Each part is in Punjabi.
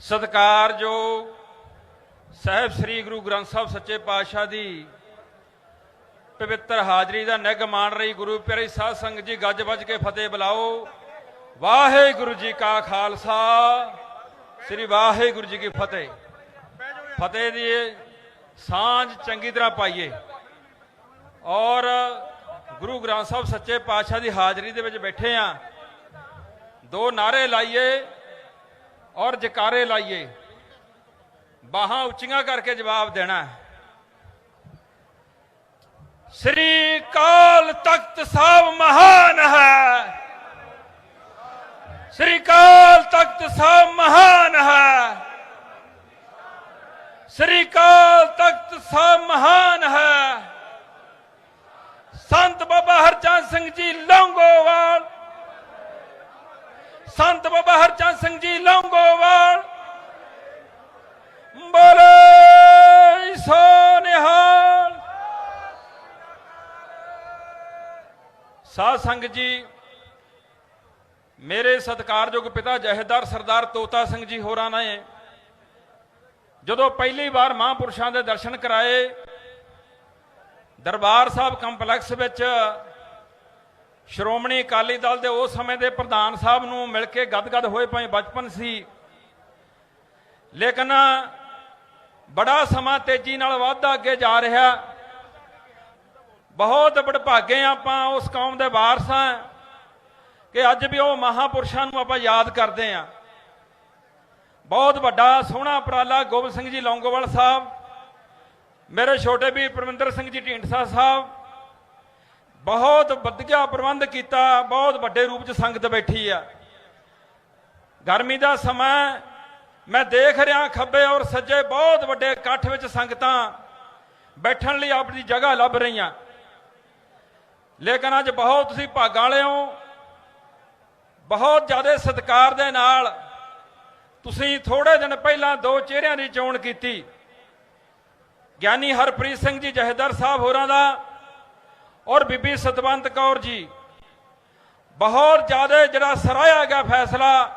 ਸਤਿਕਾਰਯੋਗ ਸਾਹਿਬ ਸ੍ਰੀ ਗੁਰੂ ਗ੍ਰੰਥ ਸਾਹਿਬ ਸੱਚੇ ਪਾਤਸ਼ਾਹ ਦੀ ਪਵਿੱਤਰ ਹਾਜ਼ਰੀ ਦਾ ਨਿੱਘ ਮਾਣ ਰਹੀ, ਗੁਰੂ ਪਿਆਰੀ ਸਾਧ ਸੰਗਤ ਜੀ, ਗੱਜ ਵੱਜ ਕੇ ਫਤਿਹ ਬੁਲਾਓ। ਵਾਹਿਗੁਰੂ ਜੀ ਕਾ ਖਾਲਸਾ, ਸ੍ਰੀ ਵਾਹਿਗੁਰੂ ਜੀ ਕੀ ਫਤਿਹ। ਫਤਿਹ ਦੀ ਸਾਂਝ ਚੰਗੀ ਤਰ੍ਹਾਂ ਪਾਈਏ। ਔਰ ਗੁਰੂ ਗ੍ਰੰਥ ਸਾਹਿਬ ਸੱਚੇ ਪਾਤਸ਼ਾਹ ਦੀ ਹਾਜ਼ਰੀ ਦੇ ਵਿੱਚ ਬੈਠੇ ਆ। ਦੋ ਨਾਰੇ ਲਾਈਏ। ਔਰ ਜਕਾਰੇ ਲਾਈਏ। ਬਾਹਾਂ ਉੱਚੀਆਂ ਕਰਕੇ ਜਵਾਬ ਦੇਣਾ ਹੈ। ਸ੍ਰੀ ਕਾਲ ਤਖਤ ਸਾਹਿਬ ਮਹਾਨ ਹੈ। ਸ੍ਰੀ ਕਾਲ ਤਖਤ ਸਾਹਿਬ ਮਹਾਨ ਹੈ। ਸ੍ਰੀ ਕਾਲ ਤਖਤ ਸਾਹਿਬ ਮਹਾਨ ਹੈ। ਸੰਤ ਬਾਬਾ ਹਰਚੰਦ ਸਿੰਘ ਜੀ ਲੌਂਗੋਵਾਲ ਸੰਤ ਬਾਬਾ ਹਰਚੰਦ ਸਿੰਘ ਜੀ ਲੌਂਗੋਵਾਲ। ਬੋਲੇ ਸੋ ਨਿਹਾਲ। ਸਾਧ ਸੰਗਤ ਜੀ, ਮੇਰੇ ਸਤਿਕਾਰਯੋਗ ਪਿਤਾ ਜਹੇਦਾਰ ਸਰਦਾਰ ਤੋਤਾ ਸਿੰਘ ਜੀ ਹੋਰਾਂ ਨੇ ਜਦੋਂ ਪਹਿਲੀ ਵਾਰ ਮਹਾਂਪੁਰਸ਼ਾਂ ਦੇ ਦਰਸ਼ਨ ਕਰਾਏ, ਦਰਬਾਰ ਸਾਹਿਬ ਕੰਪਲੈਕਸ ਵਿੱਚ ਸ਼੍ਰੋਮਣੀ ਅਕਾਲੀ ਦਲ ਦੇ ਉਸ ਸਮੇਂ ਦੇ ਪ੍ਰਧਾਨ ਸਾਹਿਬ ਨੂੰ ਮਿਲ ਕੇ ਗਦਗਦ ਹੋਏ ਪਏ ਬਚਪਨ ਸੀ। ਲੇਕਿਨ ਬੜਾ ਸਮਾਂ ਤੇਜ਼ੀ ਨਾਲ ਵੱਧਦਾ ਅੱਗੇ ਜਾ ਰਿਹਾ। ਬਹੁਤ ਵਡਭਾਗੇ ਹਾਂ ਆਪਾਂ ਉਸ ਕੌਮ ਦੇ ਵਾਰਸ ਹਾਂ ਕਿ ਅੱਜ ਵੀ ਉਹ ਮਹਾਪੁਰਸ਼ਾਂ ਨੂੰ ਆਪਾਂ ਯਾਦ ਕਰਦੇ ਹਾਂ। ਬਹੁਤ ਵੱਡਾ ਸੋਹਣਾ ਉਪਰਾਲਾ ਗੋਬਿੰਦ ਸਿੰਘ ਜੀ ਲੌਂਗੋਵਾਲ ਸਾਹਿਬ, ਮੇਰੇ ਛੋਟੇ ਵੀ ਪਰਮਿੰਦਰ ਸਿੰਘ ਜੀ ਢੀਂਡਸਾ ਸਾਹਿਬ ਬਹੁਤ ਵਧੀਆ ਪ੍ਰਬੰਧ ਕੀਤਾ, ਬਹੁਤ ਵੱਡੇ ਰੂਪ 'ਚ ਸੰਗਤ ਬੈਠੀ ਆ। ਗਰਮੀ ਦਾ ਸਮਾਂ ਮੈਂ ਦੇਖ ਰਿਹਾ ਖੱਬੇ ਔਰ ਸੱਜੇ ਬਹੁਤ ਵੱਡੇ ਇਕੱਠ ਵਿੱਚ ਸੰਗਤਾਂ ਬੈਠਣ ਲਈ ਆਪਣੀ ਜਗ੍ਹਾ ਲੱਭ ਰਹੀਆਂ। ਲੇਕਿਨ ਅੱਜ ਬਹੁਤ ਤੁਸੀਂ ਭਾਗਾਂ ਵਾਲੇ ਹੋ, ਬਹੁਤ ਜ਼ਿਆਦਾ ਸਤਿਕਾਰ ਦੇ ਨਾਲ ਤੁਸੀਂ ਥੋੜੇ ਦਿਨ ਪਹਿਲਾਂ ਦੋ ਚਿਹਰਿਆਂ ਦੀ ਚੋਣ ਕੀਤੀ। ਗਿਆਨੀ ਹਰਪ੍ਰੀਤ ਸਿੰਘ ਜੀ, ਜਹੇਦਾਰ ਸਾਹਿਬ ਹੋਰਾਂ ਦਾ ਔਰ ਬੀਬੀ ਸਤਵੰਤ ਕੌਰ ਜੀ, ਬਹੁਤ ਜ਼ਿਆਦਾ ਜਿਹੜਾ ਸਰਾਇਆ ਗਿਆ ਫੈਸਲਾ,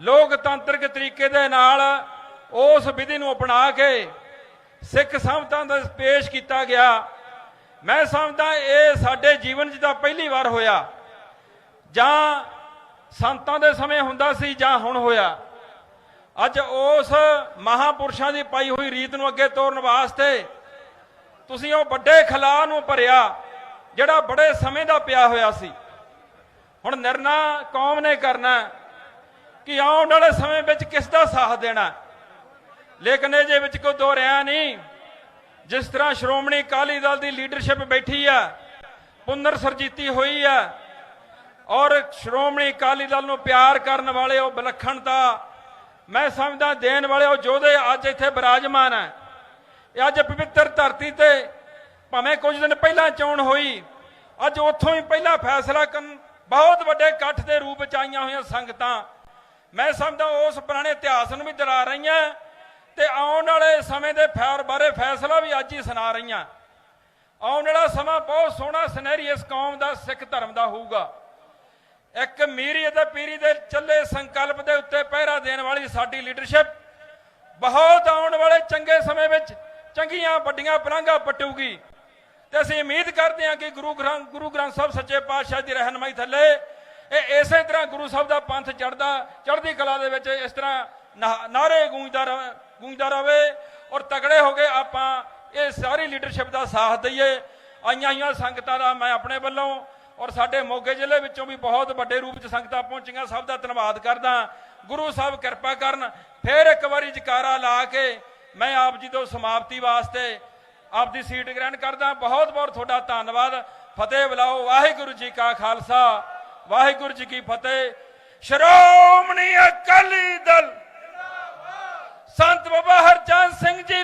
ਲੋਕਤੰਤਰਿਕ ਤਰੀਕੇ ਦੇ ਨਾਲ ਉਸ ਵਿਧੀ ਨੂੰ ਅਪਣਾ ਕੇ ਸਿੱਖ ਸੰਗਤਾਂ ਦਾ ਪੇਸ਼ ਕੀਤਾ ਗਿਆ। ਮੈਂ ਸਮਝਦਾ ਇਹ ਸਾਡੇ ਜੀਵਨ 'ਚ ਤਾਂ ਪਹਿਲੀ ਵਾਰ ਹੋਇਆ। ਜਾਂ ਸੰਤਾਂ ਦੇ ਸਮੇਂ ਹੁੰਦਾ ਸੀ ਜਾਂ ਹੁਣ ਹੋਇਆ। ਅੱਜ ਉਸ ਮਹਾਪੁਰਸ਼ਾਂ ਦੀ ਪਾਈ ਹੋਈ ਰੀਤ ਨੂੰ ਅੱਗੇ ਤੋਰਨ ਵਾਸਤੇ ਤੁਸੀਂ ਉਹ ਵੱਡੇ ਖਲਾਅ ਨੂੰ ਭਰਿਆ। ਜਿਹੜਾ ਬੜੇ ਸਮੇਂ ਦਾ ਪਿਆ ਹੋਇਆ ਸੀ। ਹੁਣ ਨਿਰਣਾ ਕੌਮ ਨੇ ਕਰਨਾ ਕਿ ਆਉਣ ਵਾਲੇ ਸਮੇਂ ਵਿੱਚ ਕਿਸ ਦਾ ਸਾਥ ਦੇਣਾ ਲੇਕਿਨ ਇਹਦੇ ਵਿੱਚ ਕੋਈ ਦੋ ਰਿਆ ਨਹੀਂ। ਜਿਸ ਤਰ੍ਹਾਂ ਸ਼੍ਰੋਮਣੀ ਅਕਾਲੀ ਦਲ ਦੀ ਲੀਡਰਸ਼ਿਪ ਬੈਠੀ ਆ ਪੁਨਰ ਸਰਜੀਤੀ ਹੋਈ ਆ ਔਰ ਸ਼੍ਰੋਮਣੀ ਅਕਾਲੀ ਦਲ ਨੂੰ ਪਿਆਰ ਕਰਨ ਵਾਲੇ ਉਹ ਵਿਲੱਖਣਤਾ ਮੈਂ ਸਮਝਦਾ ਦੇਣ ਵਾਲੇ ਉਹ ਯੋਧੇ ਅੱਜ ਇੱਥੇ ਬਿਰਾਜਮਾਨ ਹੈ। ਇਹ ਅੱਜ ਪਵਿੱਤਰ ਧਰਤੀ ਤੇ ਭਾਵੇਂ ਕੁਝ ਦਿਨ ਪਹਿਲਾਂ ਚੋਣ ਹੋਈ, ਅੱਜ ਉੱਥੋਂ ਹੀ ਪਹਿਲਾਂ ਫੈਸਲਾ ਕਰਨ, ਬਹੁਤ ਵੱਡੇ ਇਕੱਠ ਦੇ ਰੂਪ ਚ ਆਈਆਂ ਹੋਈਆਂ ਸੰਗਤਾਂ। ਮੈਂ ਸਮਝਦਾ ਉਸ ਪੁਰਾਣੇ ਇਤਿਹਾਸ ਨੂੰ ਵੀ ਦਰਾ ਰਹੀਆਂ ਤੇ ਆਉਣ ਵਾਲੇ ਸਮੇਂ ਦੇ ਫੈਰ ਬਾਰੇ ਫੈਸਲਾ ਵੀ ਅੱਜ ਹੀ ਸੁਣਾ ਰਹੀਆਂ। ਆਉਣ ਵਾਲਾ ਸਮਾਂ ਬਹੁਤ ਸੋਹਣਾ ਸੁਨਹਿਰੀ ਇਸ ਕੌਮ ਦਾ, ਸਿੱਖ ਧਰਮ ਦਾ ਹੋਊਗਾ। ਇੱਕ ਮੀਰੀ ਅਤੇ ਪੀਰੀ ਦੇ ਚੱਲੇ ਸੰਕਲਪ ਦੇ ਉੱਤੇ ਪਹਿਰਾ ਦੇਣ ਵਾਲੀ ਸਾਡੀ ਲੀਡਰਸ਼ਿਪ ਬਹੁਤ ਆਉਣ ਵਾਲੇ ਚੰਗੇ ਸਮੇਂ ਵਿੱਚ ਚੰਗੀਆਂ ਵੱਡੀਆਂ ਪਲਾਂਘਾਂ ਪਟੂਗੀ। ਤੇ ਅਸੀਂ ਉਮੀਦ ਕਰਦੇ ਹਾਂ ਕਿ ਗੁਰੂ ਗ੍ਰੰਥ ਗੁਰੂ ਗ੍ਰੰਥ ਸਾਹਿਬ ਸੱਚੇ ਪਾਤਸ਼ਾਹ ਦੀ ਰਹਿਨਮਾਈ ਥੱਲੇ ਇਹ ਇਸੇ ਤਰ੍ਹਾਂ ਗੁਰੂ ਸਾਹਿਬ ਦਾ ਪੰਥ ਚੜਦਾ ਚੜ੍ਹਦੀ ਕਲਾ ਦੇ ਵਿੱਚ ਇਸ ਤਰ੍ਹਾਂ ਨਾ- ਨਾਰੇ ਗੂੰਜਦਾ ਰਵੇ ਗੂੰਜਦਾ ਰਵੇ ਔਰ ਤਗੜੇ ਹੋ ਕੇ ਆਪਾਂ ਇਹ ਸਾਰੀ ਲੀਡਰਸ਼ਿਪ ਦਾ ਸਾਥ ਦਈਏ। ਆਈਆਂ ਆਈਆਂ ਸੰਗਤਾਂ ਦਾ ਮੈਂ ਆਪਣੇ ਵੱਲੋਂ ਔਰ ਸਾਡੇ ਮੋਗੇ ਜ਼ਿਲ੍ਹੇ ਵਿੱਚੋਂ ਵੀ ਬਹੁਤ ਵੱਡੇ ਰੂਪ 'ਚ ਸੰਗਤਾਂ ਪਹੁੰਚੀਆਂ। ਸਭ ਦਾ ਧੰਨਵਾਦ ਕਰਦਾ। ਗੁਰੂ ਸਾਹਿਬ ਕਿਰਪਾ ਕਰਨ, ਫੇਰ ਇੱਕ ਵਾਰੀ ਜਕਾਰਾ ਲਾ ਕੇ ਮੈਂ ਆਪ ਜੀ ਤੋਂ ਸਮਾਪਤੀ ਵਾਸਤੇ ਆਪਦੀ ਸੀਟ ਗ੍ਰਹਿਣ ਕਰਦਾ। ਬਹੁਤ ਬਹੁਤ ਤੁਹਾਡਾ ਧੰਨਵਾਦ। ਫਤਿਹ ਬੁਲਾਓ। ਵਾਹਿਗੁਰੂ ਜੀ ਕਾ ਖਾਲਸਾ। ਵਾਹਿਗੁਰੂ ਜੀ ਕੀ ਫਤਿਹ। ਸ਼੍ਰੋਮਣੀ ਅਕਾਲੀ ਦਲ। ਸੰਤ ਬਾਬਾ ਹਰਚੰਦ ਸਿੰਘ ਜੀ